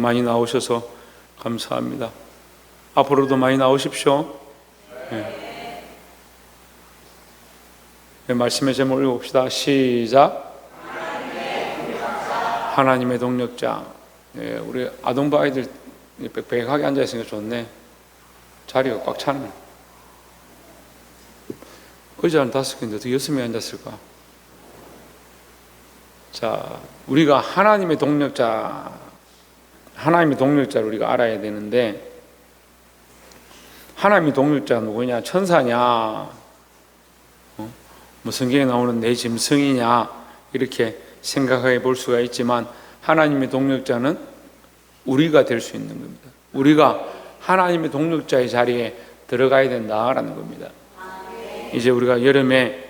많이 나오셔서 감사합니다. 앞으로도 많이 나오십시오. 네. 네, 말씀의 제목을 읽어봅시다. 시작. 하나님의 동력자. 네, 우리 아동부 아이들 빽빽하게 앉아 있으니까 좋네. 자리가 꽉 차네. 의자는 다섯 개인데 어떻게 여섯 명이 앉았을까? 자, 우리가 하나님의 동력자, 하나님의 동력자를 우리가 알아야 되는데, 하나님의 동력자가 누구냐? 천사냐? 어? 뭐 성경에 나오는 내 짐승이냐? 이렇게 생각해 볼 수가 있지만, 하나님의 동력자는 우리가 될 수 있는 겁니다. 우리가 하나님의 동력자의 자리에 들어가야 된다라는 겁니다. 이제 우리가 여름에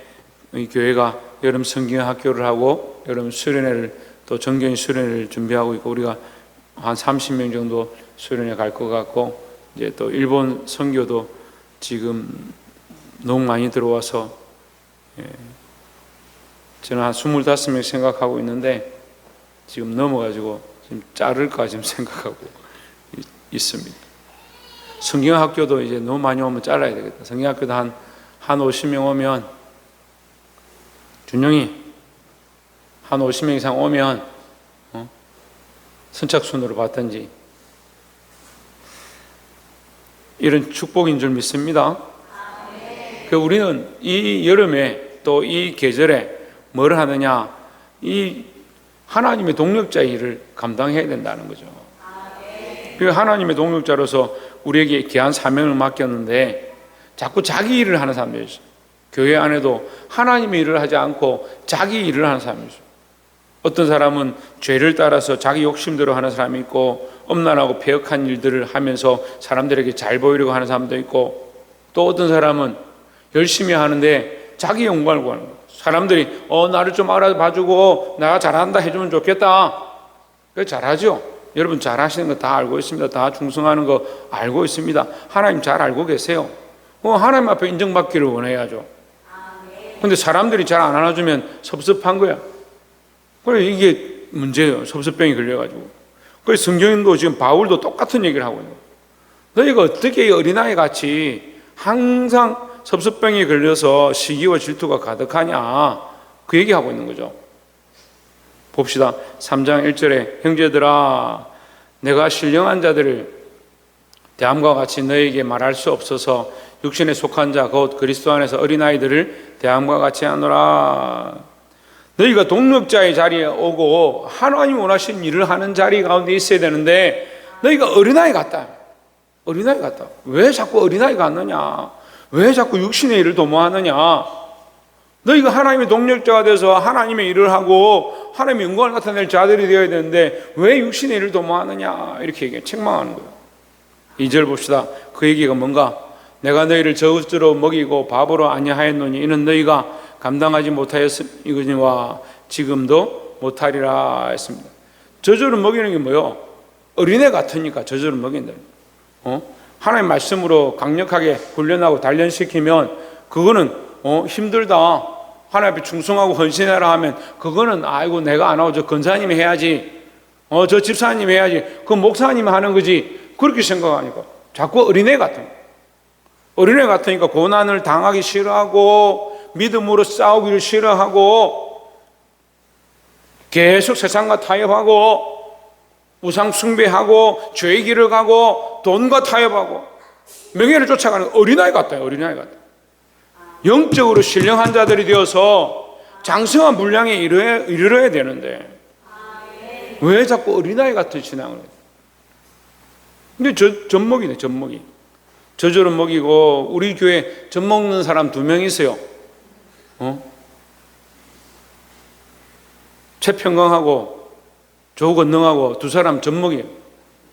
이 교회가 여름 성경 학교를 하고 여름 수련회를 또 정경 수련회를 준비하고 있고 우리가 한 30명 정도 수련회 갈 것 같고 이제 또 일본 선교도 지금 너무 많이 들어와서 예, 저는 한 25명 생각하고 있는데 지금 넘어가지고 지금 자를까 지금 생각하고 있, 있습니다. 성경학교도 이제 너무 많이 오면 잘라야 되겠다. 성경학교도 한, 한 50명 오면, 준영이, 한 50명 이상 오면, 어? 선착순으로 받든지, 이런 축복인 줄 믿습니다. 그 우리는 이 여름에 또 이 계절에 뭘 하느냐, 이 하나님의 동력자의 일을 감당해야 된다는 거죠. 그 하나님의 동력자로서 우리에게 귀한 사명을 맡겼는데 자꾸 자기 일을 하는 사람들이 있어요. 교회 안에도 하나님의 일을 하지 않고 자기 일을 하는 사람이 있어요. 어떤 사람은 죄를 따라서 자기 욕심대로 하는 사람이 있고 엄난하고 폐역한 일들을 하면서 사람들에게 잘 보이려고 하는 사람도 있고 또 어떤 사람은 열심히 하는데 자기 영광을 구하는 거예요. 사람들이 어 나를 좀 알아봐주고 내가 잘한다 해주면 좋겠다. 그 잘하죠. 여러분 잘하시는 거 다 알고 있습니다. 다 충성하는 거 알고 있습니다. 하나님 잘 알고 계세요. 어, 하나님 앞에 인정받기를 원해야죠. 근데 사람들이 잘 안 안아주면 섭섭한 거야. 그래 이게 문제예요. 섭섭병이 걸려가지고. 그래서 성경도 지금 바울도 똑같은 얘기를 하고 있는 거예요. 너희가 어떻게 어린아이 같이 항상 섭섭병에 걸려서 시기와 질투가 가득하냐 그 얘기하고 있는 거죠. 봅시다. 3장 1절에 형제들아 내가 신령한 자들을 대함과 같이 너에게 말할 수 없어서 육신에 속한 자 곧 그리스도 안에서 어린아이들을 대함과 같이 하노라 너희가 동력자의 자리에 오고 하나님 원하신 일을 하는 자리 가운데 있어야 되는데 너희가 어린아이 같다. 어린아이 같다. 왜 자꾸 어린아이 같느냐? 왜 자꾸 육신의 일을 도모하느냐? 너희가 하나님의 동력자가 돼서 하나님의 일을 하고 하나님의 영광을 나타낼 자들이 되어야 되는데 왜 육신의 일을 도모하느냐? 이렇게 얘기해. 책망하는 거예요. 2절 봅시다. 그 얘기가 뭔가? 내가 너희를 저것으로 먹이고 밥으로 아니하였노니 이는 너희가 감당하지 못하였으니와 지금도 못하리라 했습니다 저주를 먹이는 게 뭐요? 어린애 같으니까 저주를 먹인다 어? 하나님 말씀으로 강력하게 훈련하고 단련시키면 그거는 어, 힘들다. 하나님 앞에 충성하고 헌신해라 하면 그거는 아이고 내가 안 하고 저 권사님이 해야지. 어, 저 집사님이 해야지. 그 목사님이 하는 거지. 그렇게 생각하니까 자꾸 어린애 같은 어린애 같으니까 고난을 당하기 싫어하고 믿음으로 싸우기를 싫어하고 계속 세상과 타협하고 우상 숭배하고 죄의 길을 가고 돈과 타협하고 명예를 쫓아가는 어린아이 같아요. 어린아이 같아. 영적으로 신령한 자들이 되어서 장성한 분량에 이르러야, 이르러야 되는데 왜 자꾸 어린아이 같은 신앙을 해요? 근데 저, 젖먹이네 젖먹이 저절은 먹이고 우리 교회 젖 먹는 사람 두 명 있어요 어? 최평강하고 조건능하고 두 사람 젖먹이에요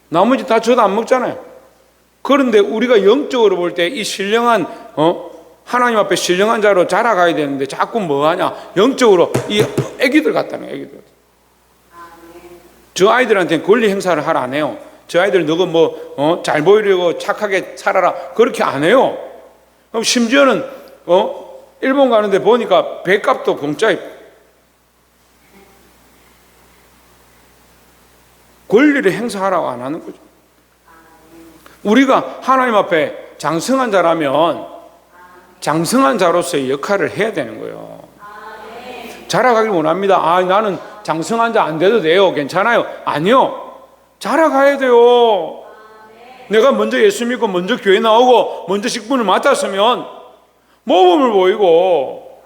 나머지 다젖안 먹잖아요 그런데 우리가 영적으로 볼 때 이 신령한 어? 하나님 앞에 신령한 자로 자라가야 되는데 자꾸 뭐 하냐? 영적으로 이 애기들 같다는 애기들. 저 아이들한테는 권리 행사를 하라 안 해요. 저 아이들 너가 뭐, 어, 잘 보이려고 착하게 살아라. 그렇게 안 해요. 그럼 심지어는, 어, 일본 가는데 보니까 배값도 공짜에 권리를 행사하라고 안 하는 거죠. 우리가 하나님 앞에 장성한 자라면 장성한 자로서의 역할을 해야 되는 거예요. 자라가길 원합니다. 아, 나는 장성한 자 안 돼도 돼요. 괜찮아요. 아니요. 자라가야 돼요. 내가 먼저 예수 믿고 먼저 교회 나오고 먼저 직분을 맡았으면 모범을 보이고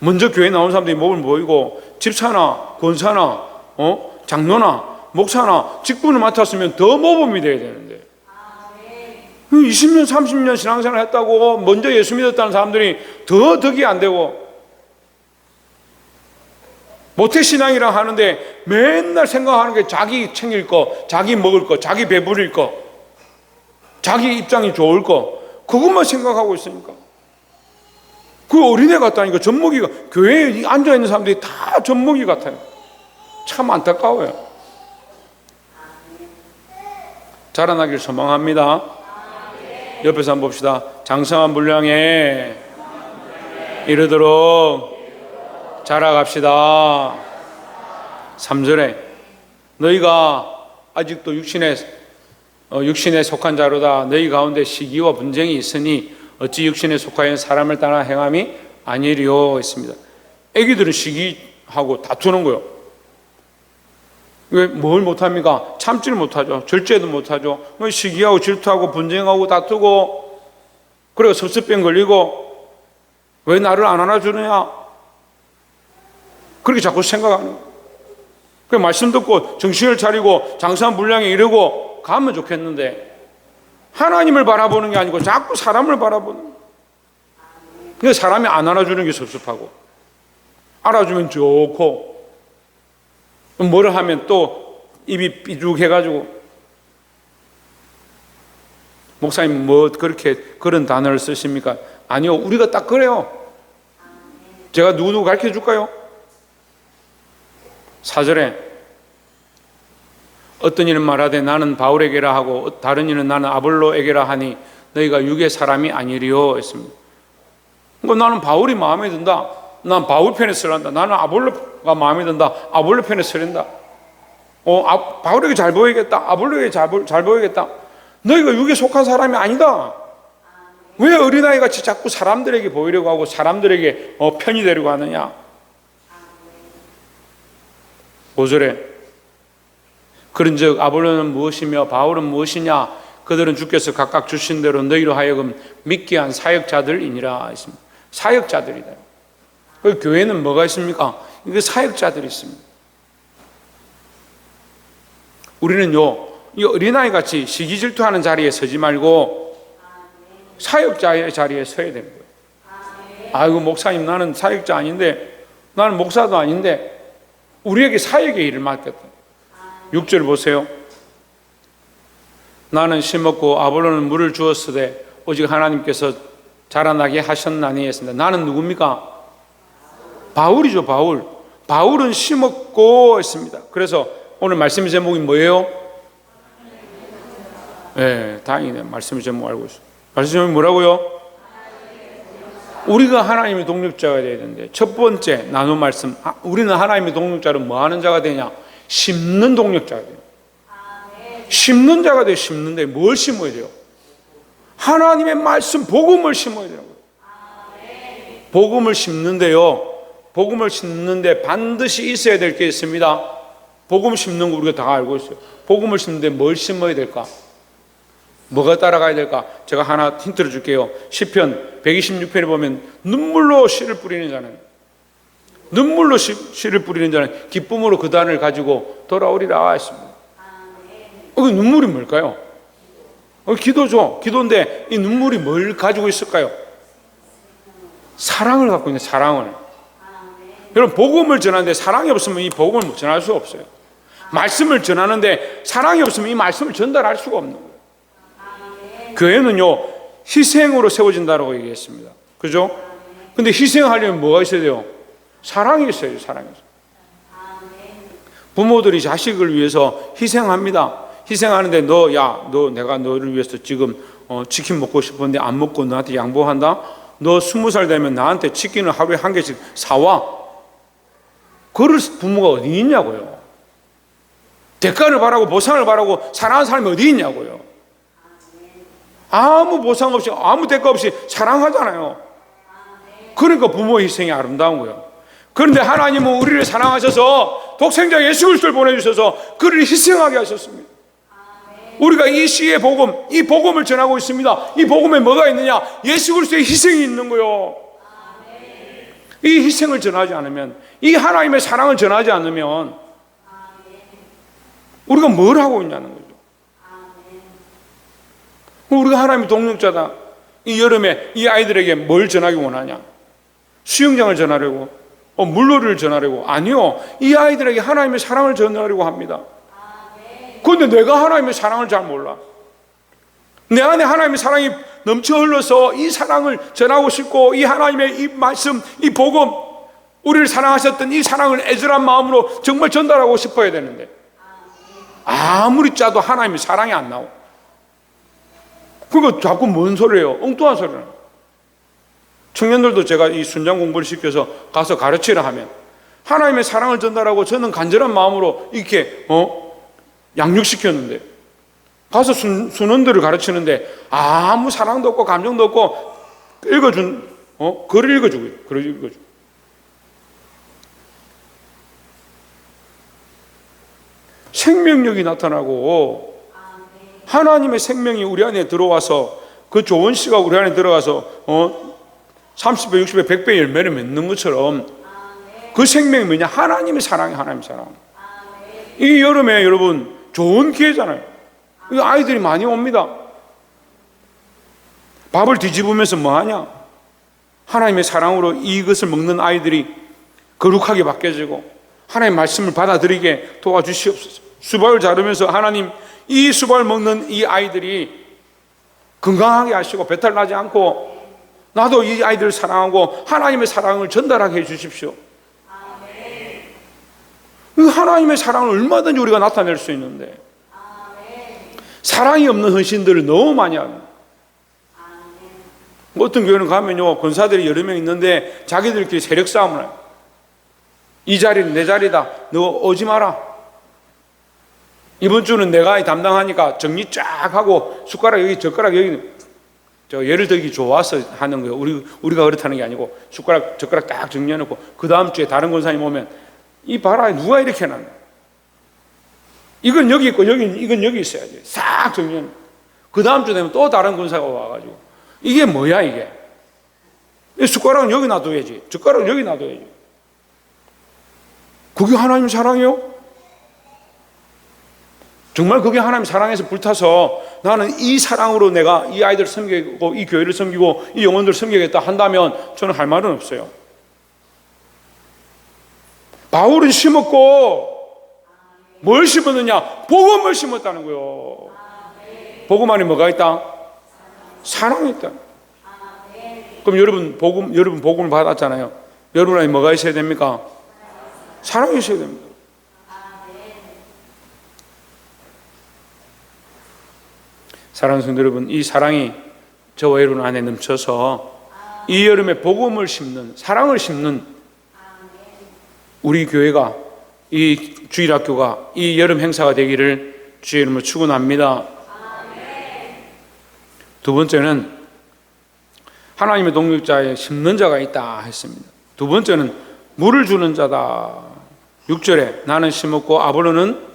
먼저 교회 나온 사람들이 모범을 보이고 집사나 권사나 어? 장로나 목사나 직분을 맡았으면 더 모범이 돼야 되는데 20년 30년 신앙생활 했다고 먼저 예수 믿었다는 사람들이 더 덕이 안 되고 모태신앙이라 하는데 맨날 생각하는 게 자기 챙길 거, 자기 먹을 거, 자기 배부릴 거, 자기 입장이 좋을 거, 그것만 생각하고 있으니까. 그 어린애 같다니까, 젖먹이가, 교회에 앉아 있는 사람들이 다 젖먹이 같아요. 참 안타까워요. 자라나길 소망합니다. 옆에서 한번 봅시다. 장성한 분량에 이르도록 자라갑시다. 3절에 너희가 아직도 육신에 어, 육신에 속한 자로다. 너희 가운데 시기와 분쟁이 있으니 어찌 육신에 속하여 사람을 따라 행함이 아니리요 했습니다. 애기들은 시기하고 다투는 거요. 왜 뭘 못합니까? 참지를 못하죠. 절제도 못하죠. 뭐 시기하고 질투하고 분쟁하고 다투고 그리고 섭섭병 걸리고 왜 나를 안 안아주느냐? 그렇게 자꾸 생각하는. 그 말씀 듣고 정신을 차리고 장사한 분량에 이르고 가면 좋겠는데 하나님을 바라보는 게 아니고 자꾸 사람을 바라보는. 근데 사람이 안 알아주는 게 섭섭하고 알아주면 좋고 뭐를 하면 또 입이 삐죽해가지고 목사님 뭐 그렇게 그런 단어를 쓰십니까? 아니요 우리가 딱 그래요 제가 누구누구 가르쳐 줄까요? 사절에 어떤 이는 말하되 나는 바울에게라 하고 다른 이는 나는 아볼로에게라 하니 너희가 육의 사람이 아니리요 했습니다. 그러니까 나는 바울이 마음에 든다. 난 바울 편에 쓰란다. 나는 아볼로가 마음에 든다. 아볼로 편에 쓰린다. 어, 아, 바울에게 잘 보이겠다. 아볼로에게 잘, 보- 잘 보이겠다. 너희가 육에 속한 사람이 아니다. 왜 어린아이 같이 자꾸 사람들에게 보이려고 하고 사람들에게 어, 편이 되려고 하느냐? 5절에 그런즉 아볼로는 무엇이며 바울은 무엇이냐 그들은 주께서 각각 주신 대로 너희로 하여금 믿게 한 사역자들이니라 했습니다. 사역자들이다. 그 교회는 뭐가 있습니까? 이게 사역자들이 있습니다. 우리는요, 이 어린아이 같이 시기 질투하는 자리에 서지 말고 사역자의 자리에 서야 되는 거예요. 아이고, 목사님, 나는 사역자 아닌데, 나는 목사도 아닌데, 우리에게 사역의 일을 맡겼다. 6절 보세요. 나는 심었고 아볼로는 물을 주었으되 오직 하나님께서 자라나게 하셨나니 했습니다. 나는 누굽니까? 바울이죠, 바울. 바울은 심었고 했습니다. 그래서 오늘 말씀의 제목이 뭐예요? 예, 네, 다행이네. 말씀의 제목 알고 있어요. 말씀의 제목이 뭐라고요? 우리가 하나님의 동력자가 되어야 되는데 첫 번째 나눈 말씀 아, 우리는 하나님의 동력자로 뭐 하는 자가 되냐 심는 동력자가 돼요. 심는 자가 돼요 심는데. 뭘 심어야 돼요? 하나님의 말씀 복음을 심어야 거예요. 복음을 심는데요. 복음을 심는데 반드시 있어야 될 게 있습니다. 복음 심는 거 우리가 다 알고 있어요. 복음을 심는데 뭘 심어야 될까? 뭐가 따라가야 될까? 제가 하나 힌트를 줄게요. 시편 126편에 보면 눈물로 씨를 뿌리는 자는 눈물로 씨, 씨를 뿌리는 자는 기쁨으로 그 단을 가지고 돌아오리라 했습니다. 어, 그 눈물이 뭘까요? 어, 기도죠. 기도인데 이 눈물이 뭘 가지고 있을까요? 사랑을 갖고 있는 사랑을. 여러분 복음을 전하는데 사랑이 없으면 이 복음을 전할 수 없어요. 말씀을 전하는데 사랑이 없으면 이 말씀을 전달할 수가 없는 거예요. 교회는요 희생으로 세워진다고 얘기했습니다. 그죠? 근데 희생하려면 뭐가 있어야 돼요? 사랑이 있어야 돼요. 사랑이 있어요. 부모들이 자식을 위해서 희생합니다. 희생하는데 너, 야, 너 내가 너를 위해서 지금 어, 치킨 먹고 싶은데 안 먹고 너한테 양보한다? 너 스무 살 되면 나한테 치킨을 하루에 한 개씩 사와. 그럴 부모가 어디 있냐고요. 대가를 바라고 보상을 바라고 사랑하는 사람이 어디 있냐고요. 아무 보상 없이 아무 대가 없이 사랑하잖아요. 그러니까 부모의 희생이 아름다운 거예요. 그런데 하나님은 우리를 사랑하셔서 독생자 예수 그리스도를 보내주셔서 그를 희생하게 하셨습니다. 우리가 이 시의 복음, 이 복음을 전하고 있습니다. 이 복음에 뭐가 있느냐? 예수 그리스도의 희생이 있는 거요. 이 희생을 전하지 않으면, 이 하나님의 사랑을 전하지 않으면, 우리가 뭘 하고 있냐는 거죠. 우리가 하나님의 동력자다. 이 여름에 이 아이들에게 뭘 전하기 원하냐? 수영장을 전하려고, 어, 물놀이를 전하려고. 아니요. 이 아이들에게 하나님의 사랑을 전하려고 합니다. 그런데 내가 하나님의 사랑을 잘 몰라. 내 안에 하나님의 사랑이 넘쳐 흘러서 이 사랑을 전하고 싶고 이 하나님의 이 말씀, 이 복음, 우리를 사랑하셨던 이 사랑을 애절한 마음으로 정말 전달하고 싶어야 되는데 아무리 짜도 하나님의 사랑이 안 나오. 그거 자꾸 뭔 소리예요? 엉뚱한 소리는. 청년들도 제가 이 순장 공부를 시켜서 가서 가르치라 하면 하나님의 사랑을 전달하고 저는 간절한 마음으로 이렇게 어? 양육시켰는데 가서 수, 수능들을 가르치는데 아무 사랑도 없고 감정도 없고 읽어준 어? 글을 읽어주고 글을 읽어주고. 생명력이 나타나고 하나님의 생명이 우리 안에 들어와서 그 좋은 씨가 우리 안에 들어가서 어 30배, 60배, 100배 열매를 맺는 것처럼 그 생명이 뭐냐? 하나님의 사랑이 하나님의 사랑. 이 여름에 여러분 좋은 기회잖아요. 이 아이들이 많이 옵니다. 밥을 뒤집으면서 뭐 하냐? 하나님의 사랑으로 이것을 먹는 아이들이 거룩하게 바뀌어지고 하나님의 말씀을 받아들이게 도와주시옵소서. 수박을 자르면서 하나님 이 수박을 먹는 이 아이들이 건강하게 하시고 배탈 나지 않고 나도 이 아이들을 사랑하고 하나님의 사랑을 전달하게 해 주십시오. 그 하나님의 사랑을 얼마든지 우리가 나타낼 수 있는데 사랑이 없는 헌신들을 너무 많이 합니다. 뭐 어떤 교회는 가면요 권사들이 여러 명 있는데 자기들끼리 세력 싸움을 해요. 이 자리는 내 자리다. 너 오지 마라. 이번 주는 내가 담당하니까 정리 쫙 하고 숟가락 여기 젓가락 여기 저 예를 들기 좋아서 하는 거예요. 우리 우리가 그렇다는 게 아니고 숟가락 젓가락 딱 정리해놓고 그 다음 주에 다른 권사님 오면 이 봐라 누가 이렇게 해놨나? 이건 여기 있고 여기 이건 여기 있어야지. 싹 정리해. 그 다음 주 되면 또 다른 권사가 와가지고 이게 뭐야 이게? 이 숟가락은 여기 놔둬야지. 젓가락은 여기 놔둬야지. 그게 하나님 사랑이요? 정말 그게 하나님 사랑에서 불타서 나는 이 사랑으로 내가 이 아이들 섬기고 이 교회를 섬기고 이 영혼들 섬기겠다 한다면 저는 할 말은 없어요. 바울은 심었고 뭘 심었느냐? 복음을 심었다는 거요. 복음 안에 뭐가 있다? 사랑이 있다. 그럼 여러분 복음 여러분 복음을 받았잖아요. 여러분 안에 뭐가 있어야 됩니까? 사랑이 있어야 됩니다. 사랑하는 성도 여러분, 이 사랑이 저와 여러분 안에 넘쳐서 이 여름에 복음을 심는 사랑을 심는 우리 교회가 이 주일학교가 이 여름 행사가 되기를 주의 이름으로 축원합니다. 두 번째는 하나님의 동력자에 심는 자가 있다 했습니다. 두 번째는 물을 주는 자다. 6절에 나는 심었고 아볼로는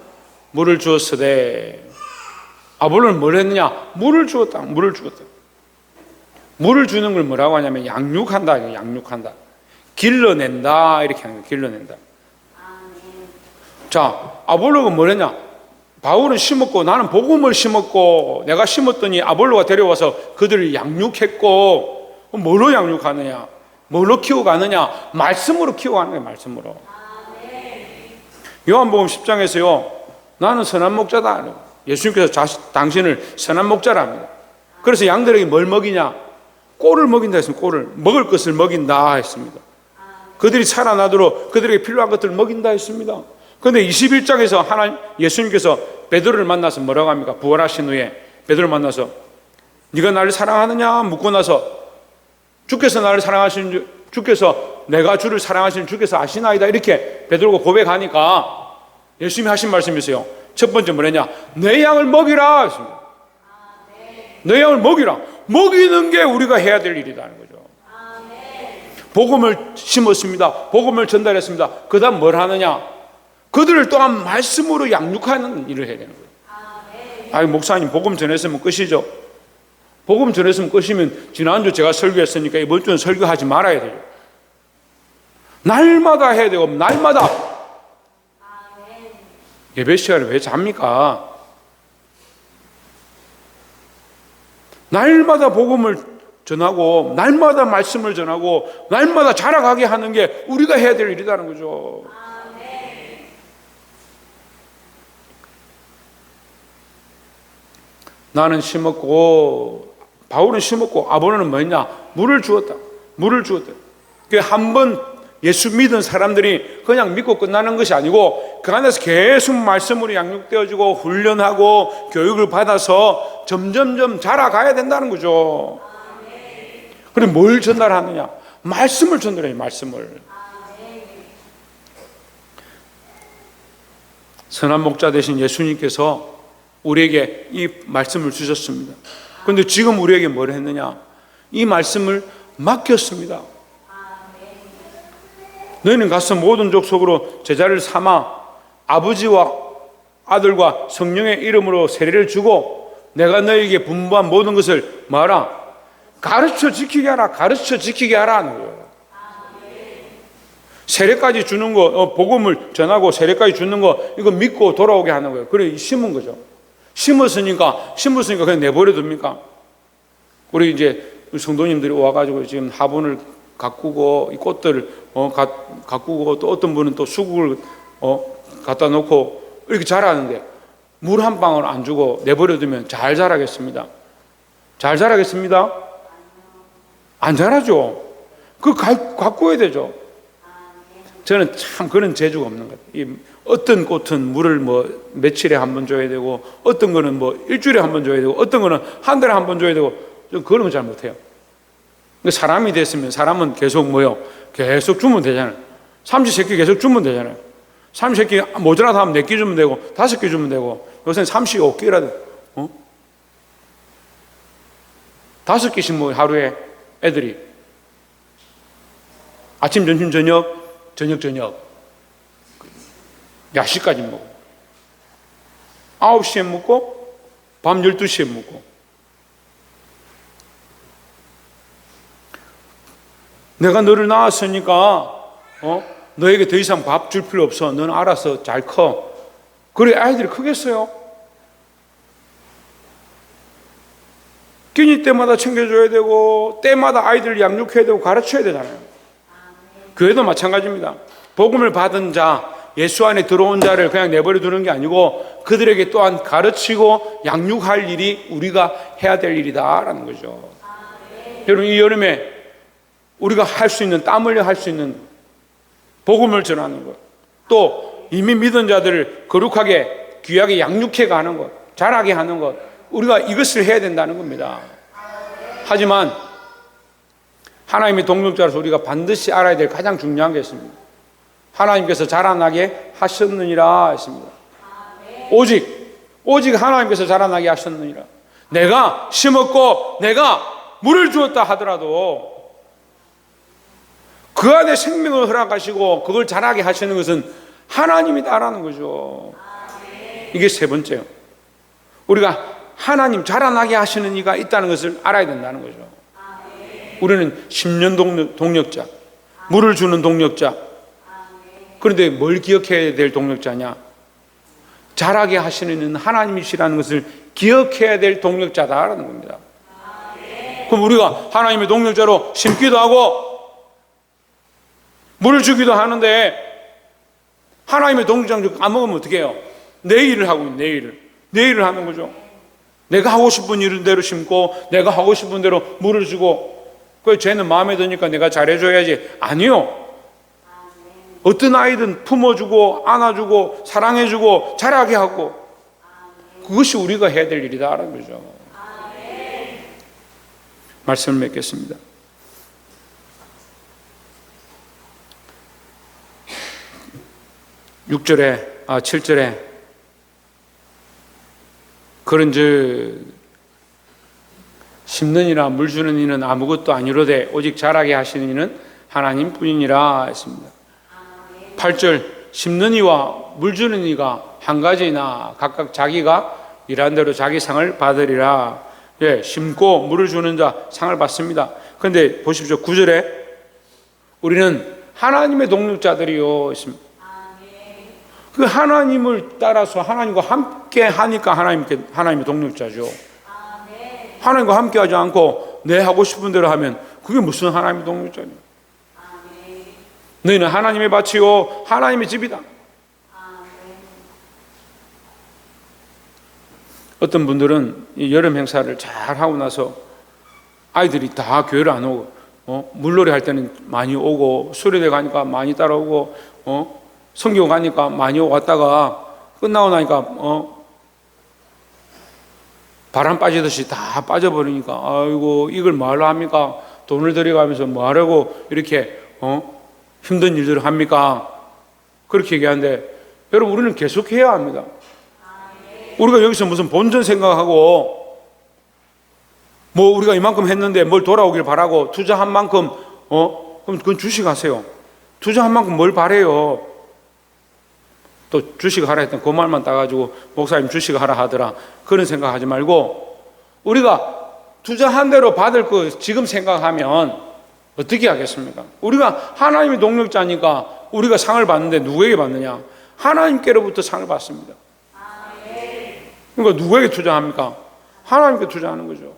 물을 주었으되 아볼로는 뭘 했느냐? 물을 주었다. 물을 주었다. 물을 주는 걸 뭐라고 하냐면 양육한다. 양육한다. 길러낸다. 이렇게 하는 거예요. 길러낸다. 자, 아볼로가 뭘 했냐? 바울은 심었고 나는 복음을 심었고 내가 심었더니 아볼로가 데려와서 그들을 양육했고 뭘로 양육하느냐? 뭘로 키워가느냐? 말씀으로 키워가는 거예요. 말씀으로. 요한복음 10장에서요. 나는 선한 목자다. 예수님께서 자신, 당신을 선한 목자랍니다. 그래서 양들에게 뭘 먹이냐? 꼴을 먹인다 했습니다. 꼴을. 먹을 것을 먹인다 했습니다. 그들이 살아나도록 그들에게 필요한 것들을 먹인다 했습니다. 그런데 21장에서 하나님 예수님께서 베드로를 만나서 뭐라고 합니까? 부활하신 후에 베드로를 만나서 네가 나를 사랑하느냐 묻고 나서 주께서 나를 사랑하시는 줄 주께서 내가 주를 사랑하시는 주께서 아시나이다 이렇게 베드로가 고백하니까 예수님이 하신 말씀이세요. 첫 번째 뭐냐? 내 양을 먹이라. 내 양을 먹이라. 먹이는 게 우리가 해야 될 일이라는 거죠. 복음을 심었습니다. 복음을 전달했습니다. 그 다음 뭘 하느냐? 그들을 또한 말씀으로 양육하는 일을 해야 되는 거예요. 아이, 목사님, 복음 전했으면 끝이죠. 복음 전했으면 끝이면 지난주 제가 설교했으니까 이번 주는 설교하지 말아야 돼요. 날마다 해야 되고, 날마다. 예배 시간에 왜 잡니까? 날마다 복음을 전하고, 날마다 말씀을 전하고, 날마다 자라가게 하는 게 우리가 해야 될 일이라는 거죠. 나는 심었고 바울은 심었고 아버는 뭐였냐? 물을 주었다. 물을 주었다. 그한번 예수 믿은 사람들이 그냥 믿고 끝나는 것이 아니고 그 안에서 계속 말씀으로 양육되어지고 훈련하고 교육을 받아서 점점점 자라가야 된다는 거죠. 그럼 뭘 전달하느냐? 말씀을 전달해요, 말씀을. 선한 목자 되신 예수님께서 우리에게 이 말씀을 주셨습니다. 그런데 지금 우리에게 뭘 했느냐? 이 말씀을 맡겼습니다. 너희는 가서 모든 족속으로 제자를 삼아 아버지와 아들과 성령의 이름으로 세례를 주고 내가 너희에게 분부한 모든 것을 말하 가르쳐 지키게 하라 가르쳐 지키게 하라 하는 거예요. 세례까지 주는 거 어, 복음을 전하고 세례까지 주는 거 이거 믿고 돌아오게 하는 거예요. 그래 심은 거죠. 심었으니까 심었으니까 그냥 내버려 둡니까? 우리 이제 성도님들이 와가지고 지금 화분을 가꾸고 이 꽃들을 어 가, 가꾸고 또 어떤 분은 또 수국을 어 갖다 놓고 이렇게 자라는데 물 한 방울 안 주고 내버려 두면 잘 자라겠습니다. 잘 자라겠습니다. 안 자라죠. 그 가, 가꾸어야 되죠. 저는 참 그런 재주가 없는 것 같아요. 이 어떤 꽃은 물을 뭐 며칠에 한 번 줘야 되고 어떤 거는 뭐 일주일에 한 번 줘야 되고 어떤 거는 한 달에 한 번 줘야 되고 좀 그런 거 잘 못해요. 그러니까 사람이 됐으면 사람은 계속 뭐요? 계속 주면 되잖아요. 삼시세끼 계속 주면 되잖아요. 삼시세끼 모자라다 하면 네끼 주면 되고 다섯 끼 주면 되고 요새는 삼시오끼라도 어? 다섯 끼씩 뭐 하루에 애들이 아침 점심 저녁 저녁 저녁 야식까지 먹어 9시에 먹고 밤 12시에 먹고 내가 너를 낳았으니까 어? 너에게 더 이상 밥 줄 필요 없어. 너는 알아서 잘 커. 그래 아이들이 크겠어요. 끼니 때마다 챙겨줘야 되고 때마다 아이들을 양육해야 되고 가르쳐야 되잖아요. 교회도 마찬가지입니다. 복음을 받은 자, 예수 안에 들어온 자를 그냥 내버려 두는 게 아니고 그들에게 또한 가르치고 양육할 일이 우리가 해야 될 일이다라는 거죠. 여러분 이 여름에 우리가 할 수 있는 땀 흘려 할 수 있는 복음을 전하는 것. 또 이미 믿은 자들을 거룩하게 귀하게 양육해 가는 것, 자라게 하는 것. 우리가 이것을 해야 된다는 겁니다. 하지만 하나님의 동력자로서 우리가 반드시 알아야 될 가장 중요한 게 있습니다. 하나님께서 자라나게 하셨느니라 했습니다. 오직 오직 하나님께서 자라나게 하셨느니라. 내가 심었고 내가 물을 주었다 하더라도 그 안에 생명을 허락하시고 그걸 자라게 하시는 것은 하나님이다라는 거죠. 이게 세 번째요. 우리가 하나님 자라나게 하시는 이가 있다는 것을 알아야 된다는 거죠. 우리는 10년 동력, 동력자, 물을 주는 동력자. 그런데 뭘 기억해야 될 동력자냐? 자라게 하시는 하나님이시라는 것을 기억해야 될 동력자다라는 겁니다. 그럼 우리가 하나님의 동력자로 심기도 하고 물을 주기도 하는데 하나님의 동력자를 까먹으면 어떻게 해요? 내 일을 하고 있는 내 일을. 내 일을 하는 거죠. 내가 하고 싶은 일은 대로 심고 내가 하고 싶은 대로 물을 주고 그 쟤는 마음에 드니까 내가 잘해줘야지. 아니요. 어떤 아이든 품어주고 안아주고 사랑해주고 자라게 하고 그것이 우리가 해야 될 일이다라는 거죠. 말씀을 맺겠습니다. 6절에 아 7절에 그런즉 심는 이나 물 주는 이는 아무것도 아니로되 오직 자라게 하시는 이는 하나님뿐이니라 했습니다. 8절 심는 이와 물 주는 이가 한 가지나 각각 자기가 일한 대로 자기 상을 받으리라. 예, 심고 물을 주는 자 상을 받습니다. 그런데 보십시오. 9절에 우리는 하나님의 동력자들이요 있습니다. 그 하나님을 따라서 하나님과 함께 하니까 하나님께 하나님의 동력자죠. 하나님과 함께 하지 않고 내 하고 싶은 대로 하면 그게 무슨 하나님의 동력자냐? 너희는 하나님의 밭이요 하나님의 집이다. 어떤 분들은 이 여름 행사를 잘 하고 나서 아이들이 다 교회를 안 오고 어? 물놀이 할 때는 많이 오고 수련회 가니까 많이 따라오고 어? 성경 가니까 많이 왔다가 끝나고 나니까 어? 바람 빠지듯이 다 빠져버리니까 아이고 이걸 뭐하러 합니까? 돈을 들여가면서 뭐 하려고 이렇게 어? 힘든 일들을 합니까? 그렇게 얘기하는데 여러분 우리는 계속해야 합니다. 우리가 여기서 무슨 본전 생각하고 뭐 우리가 이만큼 했는데 뭘 돌아오길 바라고 투자한 만큼 어 그럼 그건 주식 하세요. 투자한 만큼 뭘 바래요? 또 주식 하라 했던 그 말만 따가지고 목사님 주식 하라 하더라 그런 생각하지 말고 우리가 투자한 대로 받을 거 지금 생각하면 어떻게 하겠습니까? 우리가 하나님의 동력자니까 우리가 상을 받는데 누구에게 받느냐? 하나님께로부터 상을 받습니다. 그러니까 누구에게 투자합니까? 하나님께 투자하는 거죠.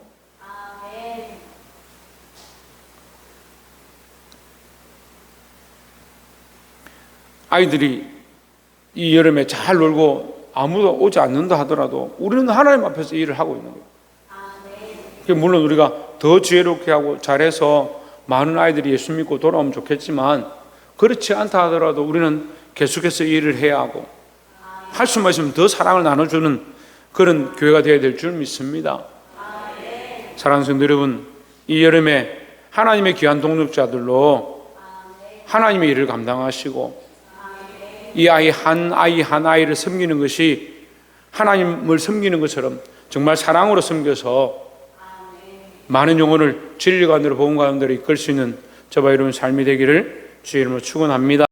아이들이 이 여름에 잘 놀고 아무도 오지 않는다 하더라도 우리는 하나님 앞에서 일을 하고 있는 거예요. 물론 우리가 더 지혜롭게 하고 잘해서 많은 아이들이 예수 믿고 돌아오면 좋겠지만 그렇지 않다 하더라도 우리는 계속해서 일을 해야 하고 할 수만 있으면 더 사랑을 나눠주는 그런 교회가 되어야 될 줄 믿습니다. 사랑하는 성도 여러분, 이 여름에 하나님의 귀한 동력자들로 하나님의 일을 감당하시고 이 아이 한 아이 한 아이를 섬기는 것이 하나님을 섬기는 것처럼 정말 사랑으로 섬겨서 많은 영혼을 진리 가운데로 복음 가운데로 이끌 수 있는 저와 여러분 삶이 되기를 주의 이름으로 축원합니다.